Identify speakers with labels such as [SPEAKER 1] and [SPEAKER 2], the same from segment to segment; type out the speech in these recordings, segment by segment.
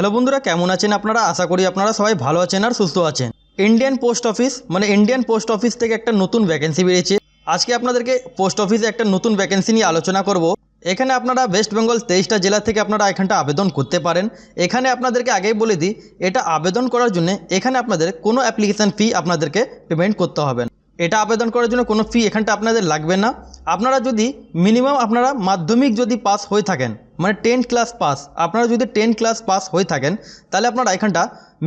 [SPEAKER 1] Hello বন্ধুরা, কেমন আছেন আপনারা? আশা করি আপনারা সবাই ভালো আছেন আর সুস্থ আছেন। ইন্ডিয়ান পোস্ট অফিস মানে ইন্ডিয়ান পোস্ট অফিস থেকে একটা নতুন ভ্যাকেন্সি বেরিয়েছে। আজকে আপনাদেরকে পোস্ট অফিসে একটা নতুন ভ্যাকেন্সি নিয়ে আলোচনা করব। এখানে আপনারা ওয়েস্ট বেঙ্গল তেইশটা জেলা থেকে আপনারা এখানটা আবেদন করতে পারেন। এখানে আপনাদেরকে আগেই বলে দিই, এটা আবেদন করার জন্য এখানে আপনাদের কোনো অ্যাপ্লিকেশান ফি আপনাদেরকে পেমেন্ট করতে হবে এটা আবেদন করার জন্য কোনো ফি এখানটা আপনাদের লাগবে না। আপনারা যদি মিনিমাম আপনারা মাধ্যমিক যদি পাস হয়ে থাকেন মানে টেন ক্লাস পাস আপনারা যদি টেন ক্লাস পাস হয়ে থাকেন, তাহলে আপনারা এখানটা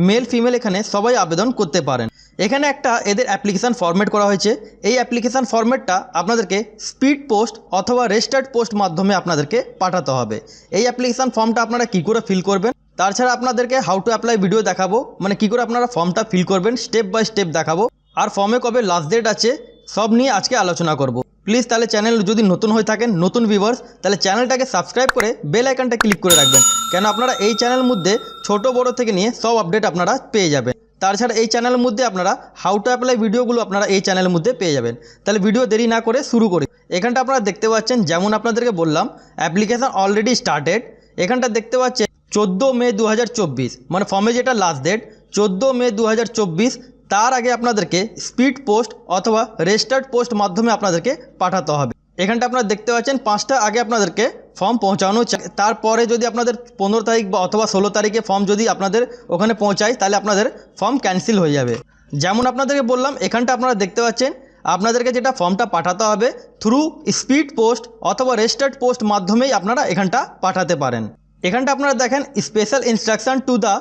[SPEAKER 1] মেল ফিমেল এখানে সবাই আবেদন করতে পারেন। এখানে একটা এদের অ্যাপ্লিকেশান ফরম্যাট করা হয়েছে। এই অ্যাপ্লিকেশান ফরম্যাটটা আপনাদেরকে স্পিড পোস্ট অথবা রেজিস্টার্ড পোস্ট মাধ্যমে আপনাদেরকে পাঠাতে হবে। এই অ্যাপ্লিকেশান ফর্মটা আপনারা কী করে ফিল করবেন? তাছাড়া আপনাদেরকে হাউ টু অ্যাপ্লাই ভিডিও দেখাবো। মানে কী করে আপনারা ফর্মটা ফিল করবেন? স্টেপ বাই স্টেপ দেখাবো। আর ফর্মে কবে লাস্ট ডেট আছে, সব নিয়ে আজকে আলোচনা করব। প্লিজ তাহলে চ্যানেল যদি নতুন হয়ে থাকেন, নতুন ভিউয়ার্স তাহলে চ্যানেলটাকে সাবস্ক্রাইব করে বেল আইকনটা ক্লিক করে রাখবেন। কেন আপনারা এই চ্যানেলের মধ্যে ছোট, বড় থেকে নিয়ে সব আপডেট আপনারা পেয়ে যাবেন। তাছাড়া এই চ্যানেলের মধ্যে আপনারা হাউ টু অ্যাপ্লাই ভিডিওগুলো আপনারা এই চ্যানেলের মধ্যে পেয়ে যাবেন। তাহলে ভিডিও দেরি না করে শুরু করি। এখানটা আপনারা দেখতে পাচ্ছেন, যেমন আপনাদেরকে বললাম অ্যাপ্লিকেশান অলরেডি স্টার্টেড এখানটা দেখতে পাচ্ছেন, চোদ্দ মে দু হাজার চব্বিশ মানে ফর্মে যেটা লাস্ট ডেট চোদ্দ মে দু হাজার চব্বিশ তার আগে আপনাদেরকে স্পিড পোস্ট অথবা রেজিস্টার্ড পোস্ট মাধ্যমে আপনাদেরকে পাঠাতে হবে। এখানটা আপনারা দেখতে পাচ্ছেন, পাঁচটা আগে আপনাদেরকে ফর্ম পৌঁছানো তারপরে যদি আপনাদের পনেরো তারিখ বা অথবা ষোলো তারিখে ফর্ম যদি আপনাদের ওখানে পৌঁছায়, তাহলে আপনাদের ফর্ম ক্যান্সেল হয়ে যাবে। যেমন আপনাদেরকে বললাম, এখানটা আপনারা দেখতে পাচ্ছেন, আপনাদেরকে যেটা ফর্মটা পাঠাতে হবে থ্রু স্পিড পোস্ট অথবা রেজিস্টার্ড পোস্ট মাধ্যমেই আপনারা এখানটা পাঠাতে পারেন। এখানটা আপনারা দেখেন special instruction to the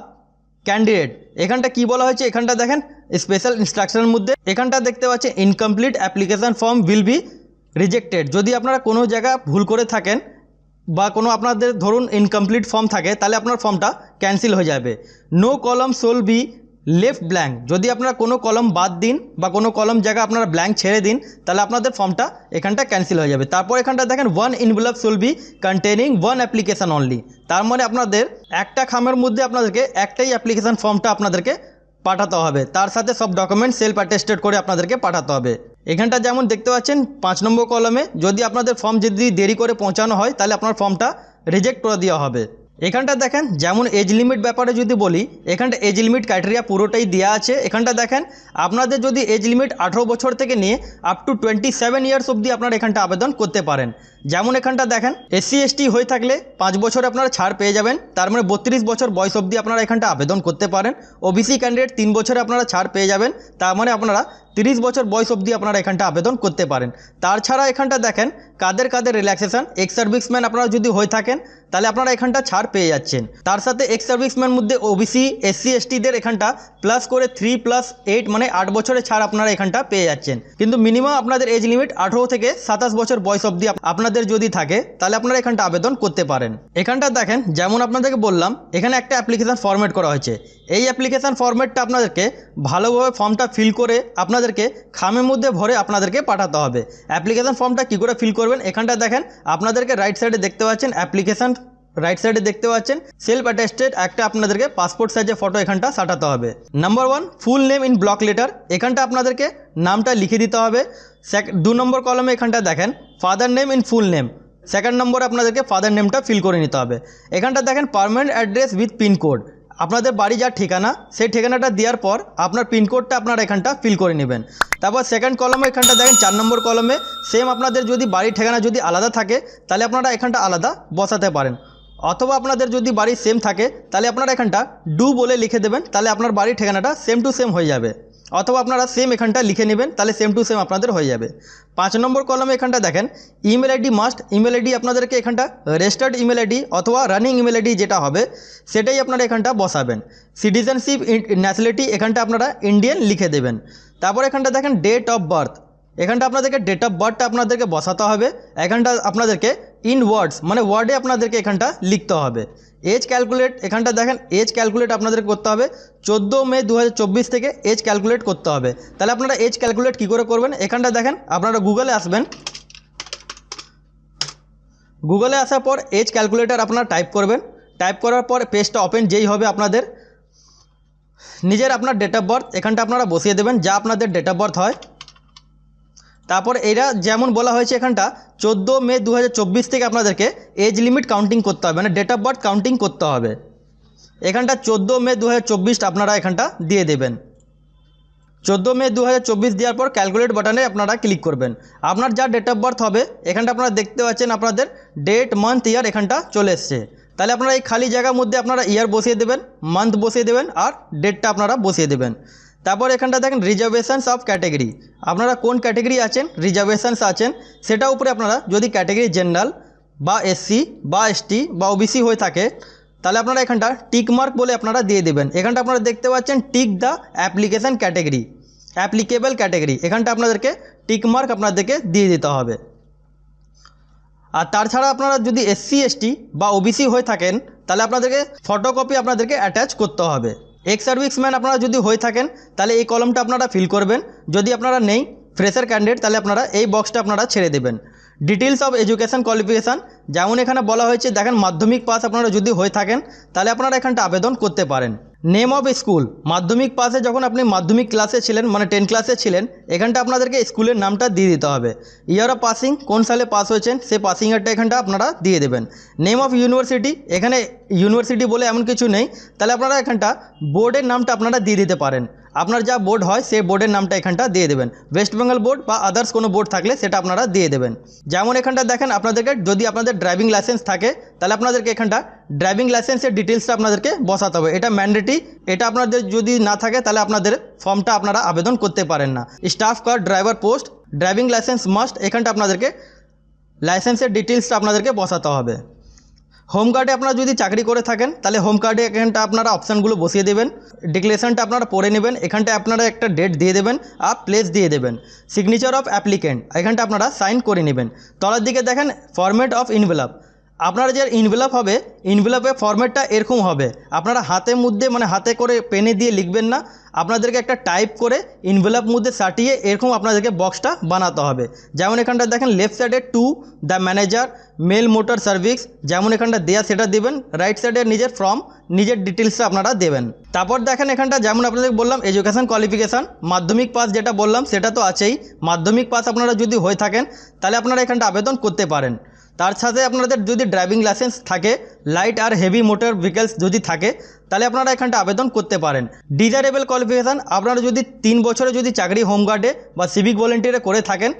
[SPEAKER 1] candidate এখানটা কি বলা হয়েছে? এখানটা দেখেন স্পেশাল ইনস্ট্রাকশনের মধ্যে। এখানটা দেখতে পাচ্ছে incomplete application form will be rejected যদি আপনারা কোনো জায়গা ভুল করে থাকেন বা কোনো আপনাদের ধরুন ইনকমপ্লিট ফর্ম থাকে, তাহলে আপনার ফর্মটা ক্যান্সেল হয়ে যাবে। নো কলম সোল বি লেফট ব্ল্যাঙ্ক যদি আপনারা কোনো কলম বাদ দিন বা কোনো কলম জায়গা আপনারা ব্ল্যাঙ্ক ছেড়ে দিন, তাহলে আপনাদের ফর্মটা এখানটা ক্যান্সেল হয়ে যাবে। তারপর এখানটা দেখেন one envelope should be containing one application only তার মানে আপনাদের একটা খামের মধ্যে আপনাদেরকে একটাই অ্যাপ্লিকেশান ফর্মটা আপনাদেরকে পাঠাতে হবে। তার সাথে সব ডকুমেন্ট সেলফ অ্যাটেস্টেড করে আপনাদেরকে পাঠাতে হবে। এখানটা যেমন দেখতে পাচ্ছেন, পাঁচ নম্বর কলমে যদি আপনাদের ফর্ম যদি দেরি করে পৌঁছানো হয়, তাহলে আপনার ফর্মটা রিজেক্ট করে দেওয়া হবে। এখানটা দেখেন, যেমন এজ লিমিট ব্যাপারে যদি বলি, এখানটা এজ লিমিট ক্রাইটেরিয়া পুরোটাই দেওয়া আছে। এখানটা দেখেন, আপনাদের যদি এজ লিমিট আঠেরো বছর থেকে নিয়ে up to twenty seven years অবধি আপনারা এখানটা আবেদন করতে পারেন। যেমন এখানটা দেখেন, এসসি, এসটি হয়ে থাকলে পাঁচ বছরে আপনারা ছাড় পেয়ে যাবেন। তার মানে বত্রিশ বছর বয়স অবধি আপনারা এখানটা আবেদন করতে পারেন। ওবিসি ক্যান্ডিডেট তিন বছরে আপনারা ছাড় পেয়ে যাবেন। তার মানে আপনারা তিরিশ বছর বয়স অবধি আপনারা এখানটা আবেদন করতে পারেন। তাছাড়া এখানটা দেখেন, কাদের কাদের রিল্যাক্সেশন এক্স সার্ভিসম্যান আপনারা যদি হয়ে থাকেন, তাহলে আপনারা এখানটা ছাড় পেয়ে যাচ্ছেন। তার সাথে এক্স সার্ভিসম্যান মধ্যে ওবিসি এসসি এসটিদের এখানটা প্লাস করে থ্রি প্লাস এইট মানে আট বছরের ছাড় আপনারা এখানটা পেয়ে যাচ্ছেন। কিন্তু মিনিমাম আপনাদের এজ লিমিট আঠেরো থেকে সাতাশ বছর বয়স অবধি আপ- আপনাদের যদি থাকে, তাহলে আপনারা এখানটা আবেদন করতে পারেন। এখানটা দেখেন, যেমন আপনাদেরকে বললাম, এখানে একটা অ্যাপ্লিকেশান ফর্মেট করা হয়েছে। এই অ্যাপ্লিকেশান ফর্মেটটা আপনাদেরকে ভালোভাবে ফর্মটা ফিল করে আপনাদেরকে খামের মধ্যে ভরে আপনাদেরকে পাঠাতে হবে। অ্যাপ্লিকেশান ফর্মটা কী করে ফিল করবেন? এখানটা দেখেন, আপনাদেরকে রাইট সাইডে দেখতে পাচ্ছেন অ্যাপ্লিকেশান রাইট সাইডে দেখতে পাচ্ছেন সেলফ অ্যাটেস্টেড একটা আপনাদেরকে পাসপোর্ট সাইজের ফটো এখানটা সাটাতে হবে। Number one full name in block letter এখানটা আপনাদেরকে নামটা লিখে দিতে হবে। দু নম্বর কলমে এখানটা দেখেন father name in full name second নম্বরে আপনাদেরকে ফাদার নেমটা ফিল করে নিতে হবে। এখানটা দেখেন পারমানেন্ট অ্যাড্রেস উইথ পিনকোড আপনাদের বাড়ি যার ঠিকানা, সেই ঠিকানাটা দেওয়ার পর আপনার পিনকোডটা আপনারা এখানটা ফিল করে নেবেন। তারপর সেকেন্ড কলমে এখানটা দেখেন, চার নম্বর কলমে সেম আপনাদের যদি বাড়ির ঠিকানা যদি আলাদা থাকে, তাহলে আপনারা এখানটা আলাদা বসাতে পারেন। অথবা আপনাদের যদি বাড়ি সেম থাকে, তাহলে আপনারা এখানটা ডু বলে লিখে দেবেন, তাহলে আপনার বাড়ির ঠিকানাটা সেম টু সেম হয়ে যাবে। অথবা আপনারা সেম এখানটা লিখে নেবেন, তাহলে সেম টু সেম আপনাদের হয়ে যাবে। পাঁচ নম্বর কলমে এখানটা দেখেন email ID must email ID আপনাদেরকে এখানটা রেজিস্টার্ড ইমেল আইডি অথবা রানিং ইমেল আইডি যেটা হবে, সেটাই আপনারা এখানটা বসাবেন। সিটিজেনশিপ ন্যাশনালিটি এখানটা আপনারা ইন্ডিয়ান লিখে দেবেন। তারপর এখানটা দেখেন ডেট অফ বার্থ এখানটা আপনাদেরকে ডেট অফ বার্থটা আপনাদেরকে বসাতে হবে। এখানটা আপনাদেরকে ইন ওয়ার্ডস মানে ওয়ার্ডে আপনাদেরকে এখানটা লিখতে হবে। এজ ক্যালকুলেট এখানটা দেখেন এজ ক্যালকুলেট আপনাদের করতে হবে। চোদ্দ মে দু হাজার চব্বিশ থেকে এজ ক্যালকুলেট করতে হবে। তাহলে আপনারা এজ ক্যালকুলেট কী করে করবেন? এখানটা দেখেন, আপনারা গুগলে আসবেন। গুগলে আসার পর এজ ক্যালকুলেটর আপনারা টাইপ করবেন। টাইপ করার পর পেজটা ওপেন যেই হবে আপনাদের, নিজের আপনার ডেট অফ বার্থ এখানটা আপনারা বসিয়ে দেবেন, যা আপনাদের ডেট অফ বার্থ হয়। তারপর এরা যেমন বলা হয়েছে এখানটা, চোদ্দ মে দু হাজার চব্বিশ থেকে আপনাদেরকে এজ লিমিট কাউন্টিং করতে হবে মানে ডেট অফ বার্থ কাউন্টিং করতে হবে। এখানটা চোদ্দ মে দু আপনারা এখানটা দিয়ে দেবেন। চোদ্দ মে দু হাজার চব্বিশ দেওয়ার পর ক্যালকুলেট বাটনে আপনারা ক্লিক করবেন। আপনার যা ডেট অফ বার্থ হবে, এখানটা আপনারা দেখতে পাচ্ছেন আপনাদের ডেট মান্থ ইয়ার এখানটা চলে এসছে। তাহলে আপনারা এই খালি জায়গার মধ্যে আপনারা ইয়ার বসিয়ে দেবেন মান্থ বসিয়ে দেবেন, আর ডেটটা আপনারা বসিয়ে দেবেন। তারপর এখানটা দেখেন রিজার্ভেশনস অফ ক্যাটেগরি আপনারা কোন ক্যাটেগরি আছেন? রিজার্ভেশনস আছেন। সেটা উপরে আপনারা যদি ক্যাটেগরি জেনারেল বা এসসি বা এসটি বা ওবিসি হয়ে থাকে, তাহলে আপনারা এখানটা টিক মার্ক বলে আপনারা দিয়ে দেবেন। এখানটা আপনারা দেখতে পাচ্ছেন tick the application category applicable category এখানটা আপনাদেরকে টিক মার্ক আপনাদেরকে দিয়ে দিতে হবে। আর তাছাড়া আপনারা যদি এসসি এসটি বা ওবিসি হয়ে থাকেন, তাহলে আপনাদেরকে ফটোকপি আপনাদেরকে অ্যাটাচ করতে হবে। এক্স সার্ভিসম্যান আপনারা যদি হয়ে থাকেন, তাহলে এই কলমটা আপনারা ফিল করবেন। যদি আপনারা নেই ফ্রেশার ক্যান্ডিডেট তাহলে আপনারা এই বক্সটা আপনারা ছেড়ে দেবেন। ডিটেলস অফ এডুকেশন কোয়ালিফিকেশান যেমন এখানে বলা হয়েছে, দেখেন মাধ্যমিক পাস আপনারা যদি হয়ে থাকেন, তাহলে আপনারা এখানটা আবেদন করতে পারেন। নেম অফ স্কুল মাধ্যমিক পাসে যখন আপনি মাধ্যমিক ক্লাসে ছিলেন মানে টেন ক্লাসে ছিলেন, এখানটা আপনাদেরকে স্কুলের নামটা দিয়ে দিতে হবে। ইয়ার অফ পাসিং কোন সালে পাস হয়েছেন সে পাসিং ইয়ারটা এখানটা আপনারা দিয়ে দেবেন। নেম অফ ইউনিভার্সিটি এখানে ইউনিভার্সিটি বলে এমন কিছু নেই। তাহলে আপনারা এখানটা বোর্ডের নামটা আপনারা দিয়ে দিতে পারেন। আপনার যা বোর্ড হয়, সেই বোর্ডের নামটা এখানটা দিয়ে দেবেন। ওয়েস্ট বেঙ্গল বোর্ড বা আদার্স কোনো বোর্ড থাকলে সেটা আপনারা দিয়ে দেবেন। যেমন এখানটা দেখেন, আপনাদেরকে যদি আপনাদের ড্রাইভিং লাইসেন্স থাকে, তাহলে আপনাদেরকে এখানটা ড্রাইভিং লাইসেন্সের ডিটেলসটা আপনাদেরকে বসাতে হবে। এটা ম্যান্ডেটরি এটা আপনাদের যদি না থাকে, তাহলে আপনাদের ফর্মটা আপনারা আবেদন করতে পারেন না। Staff car driver post driving licence must এখানটা আপনাদেরকে লাইসেন্সের ডিটেলসটা আপনাদেরকে বসাতে হবে। হোম কার্ডে আপনারা যদি চাকরি করে থাকেন, তাহলে হোম কার্ডে এখানটা আপনারা অপশানগুলো বসিয়ে দেবেন। ডিক্লেশনটা আপনারা পড়ে নেবেন। এখানটা আপনারা একটা ডেট দিয়ে দেবেন আর প্লেস দিয়ে দেবেন। সিগনেচার অফ অ্যাপ্লিকেন্ট এখানটা আপনারা সাইন করে নেবেন। তলার দিকে দেখেন ফরম্যাট অফ ইনভেলপ আপনার যে ইনভেলপ হবে ইনভেলপের ফরম্যাটটা এরকম হবে। আপনারা হাতের মধ্যে মানে হাতে করে পেনে দিয়ে লিখবেন না। আপনাদেরকে একটা টাইপ করে ইনভেলপ মধ্যে সাটিয়ে এরকম আপনাদেরকে বক্সটা বানাতে হবে। যেমন এখানটা দেখেন লেফট সাইডে to the manager mail motor service যেমন এখানটা দেয়া, সেটা দেবেন। রাইট সাইডে নিজের ফর্ম নিজের ডিটেলসটা আপনারা দেবেন। তারপর দেখেন এখানটা, যেমন আপনাদের বললাম এডুকেশান কোয়ালিফিকেশান মাধ্যমিক পাস যেটা বললাম, সেটা তো আছেই। মাধ্যমিক পাস আপনারা যদি হয়ে থাকেন, তাহলে আপনারা এখানটা আবেদন করতে পারেন। তার সাথে আপনাদের যদি ড্রাইভিং লাইসেন্স থাকে লাইট আর হেভি মোটর ভেহিকেলস যদি থাকে, তাহলে আপনারা এখানটা আবেদন করতে পারেন। ডিজারেবল কোয়ালিফিকেশান আপনারা যদি তিন বছরে যদি চাকরি হোমগার্ডে বা সিভিক ভলেন্টিয়ারে করে থাকেন,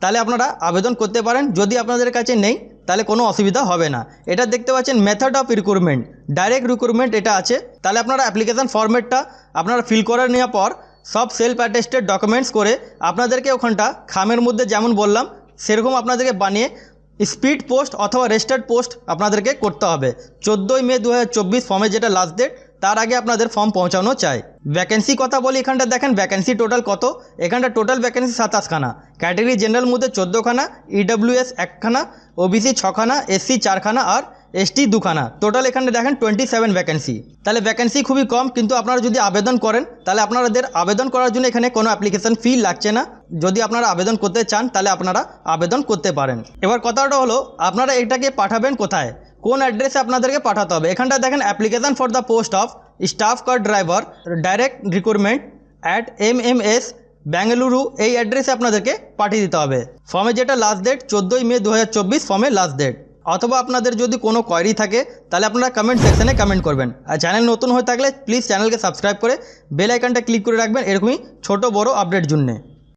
[SPEAKER 1] তাহলে আপনারা আবেদন করতে পারেন। যদি আপনাদের কাছে নেই, তাহলে কোনো অসুবিধা হবে না। এটা দেখতে পাচ্ছেন method of recruitment direct recruitment এটা আছে। তাহলে আপনারা অ্যাপ্লিকেশান ফর্মেটটা আপনারা ফিল করে নেওয়ার পর, সব সেলফ অ্যাটেস্টেড ডকুমেন্টস করে আপনাদেরকে ওখানটা খামের মধ্যে যেমন বললাম, সেরকম আপনাদেরকে বানিয়ে স্পিড পোস্ট অথবা রেজিস্টার্ড পোস্ট আপনাদেরকে করতে হবে। চোদ্দোই মে দু হাজার চব্বিশ ফর্মে যেটা লাস্ট ডেট তার আগে আপনাদের ফর্ম পৌঁছানো চাই। ভ্যাকেন্সি কথা বলি এখানটা দেখেন ভ্যাকেন্সি টোটাল কত? এখানটা টোটাল ভ্যাকেন্সি সাতাশখানা। ক্যাটাগরি জেনারেল মধ্যে চোদ্দোখানা ইডব্লিউএস একখানা ওবিসি ছখানা এসসি চারখানা আর এসটি দুখানা। টোটাল এখানে দেখেন টোয়েন্টি সেভেন ভ্যাকেন্সি তাহলে ভ্যাকেন্সি খুবই কম, কিন্তু আপনারা যদি আবেদন করেন, তাহলে আপনাদের আবেদন করার জন্য এখানে কোনো অ্যাপ্লিকেশন ফি লাগছে না। যদি আপনারা আবেদন করতে চান, তাহলে আপনারা আবেদন করতে পারেন। এবার কথাটা হলো, আপনারা এটাকে পাঠাবেন কোথায়? কোন অ্যাড্রেসে আপনাদেরকে পাঠাতে হবে? এখানটা দেখেন application for the post of staff car driver direct recruitment at M M S Bengaluru এই অ্যাড্রেসে আপনাদেরকে পাঠিয়ে দিতে হবে। ফর্মে যেটা লাস্ট ডেট চোদ্দোই মে দু হাজার চব্বিশ ফর্মে লাস্ট ডেট অথবা আপনাদের যদি কোনো কোয়ারি থাকে, তাহলে আপনারা কমেন্ট সেকশানে কমেন্ট করবেন। আর চ্যানেল নতুন হয়ে থাকলে প্লিজ চ্যানেলকে সাবস্ক্রাইব করে বেল আইকনটা ক্লিক করে রাখবেন, এরকমই ছোটো বড় আপডেট জন্যে।